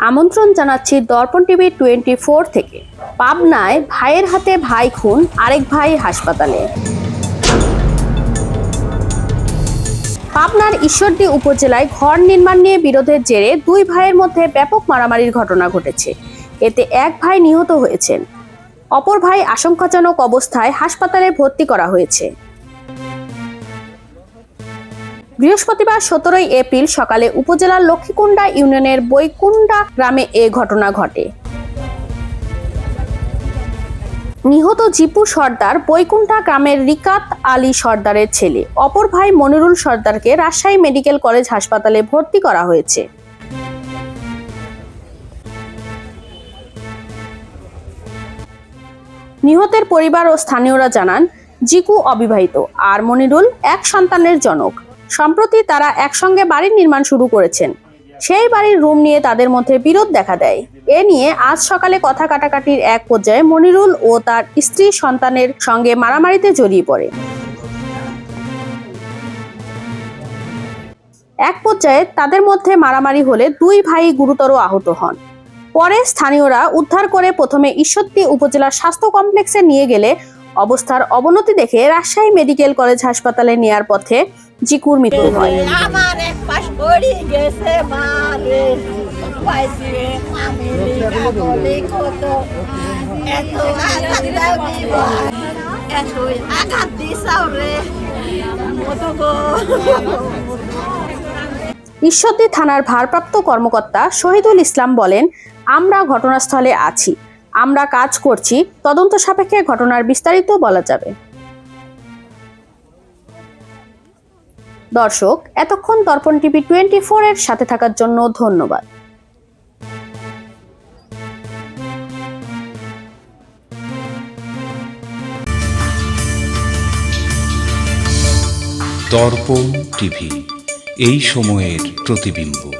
আমন্ত্রণ জানাচ্ছি দর্পণ TV twenty four থেকে। পাবনায় ভাইয়ের হাতে ভাই খুন, আরেক ভাই হাসপাতালে। পাবনার ঈশ্বরদী উপজেলায় ঘর নির্মাণ নিয়ে বিরোধের জেরে দুই ভাইয়ের মধ্যে ব্যাপক মারামারির ঘটনা ঘটেছে। এতে এক ভাই নিহত হয়েছেন। অপর ভাই আশঙ্কাজনক অবস্থায় হাসপাতালে ভর্তি করা হয়েছে। বৃহস্পতিবার সতেরোই এপ্রিল সকালে উপজেলার লক্ষ্মীকুণ্ডা ইউনিয়নের বৈকুণ্ডা গ্রামে এ ঘটনা ঘটে। নিহত জিপু সর্দার বৈকুণ্ঠা গ্রামের রিকাত আলী সর্দারের ছেলে। অপর ভাই মনিরুল সর্দারকে রাজশাহী মেডিকেল কলেজ হাসপাতালে ভর্তি করা হয়েছে। নিহতের পরিবার ও স্থানীয়রা জানান, জিকু অবিবাহিত, আর মনিরুল এক সন্তানের জনক। সম্প্রতি তারা একসঙ্গে বাড়ির নির্মাণ শুরু করেছেন। সেই বাড়ির রুম নিয়ে তাদের মধ্যে বিরোধ দেখা দেয়। এ নিয়ে আজ সকালে কথা কাটাকাটির এক পর্যায়ে মনিরুল ও তার স্ত্রী সন্তানের সঙ্গে মারামারিতে জড়িয়ে পড়ে। এক পর্যায়ে তাদের মধ্যে মারামারি হলে দুই ভাই গুরুতর আহত হন। পরে স্থানীয়রা উদ্ধার করে প্রথমে ঈশ্বরদী উপজেলা স্বাস্থ্য কমপ্লেক্সে নিয়ে গেলে অবস্থার অবনতি দেখে রাজশাহী মেডিকেল কলেজ হাসপাতালে নেয়ার পথে জিকুর মৃত্যু হয়। আমার এক পাশ পড়ে গেছে মারে পাইছি আমি লিখা বলে কত এত আঘাত দাও দিব এত আঘাত দিছাও রে। ঈশ্বরদী থানার ভারপ্রাপ্ত কর্মকর্তা শহীদুল ইসলাম বলেন আমরা ঘটনাস্থলে আছি। আমরা কাজ করছি। তদন্ত সাপেক্ষে ঘটনার বিস্তারিত বলা যাবে। দর্শক, এতক্ষণ দর্পণ টিভি টোয়েন্টি এর সাথে থাকার জন্য ধন্যবাদ। দর্পণ টিভি, এই সময়ের প্রতিবিম্ব।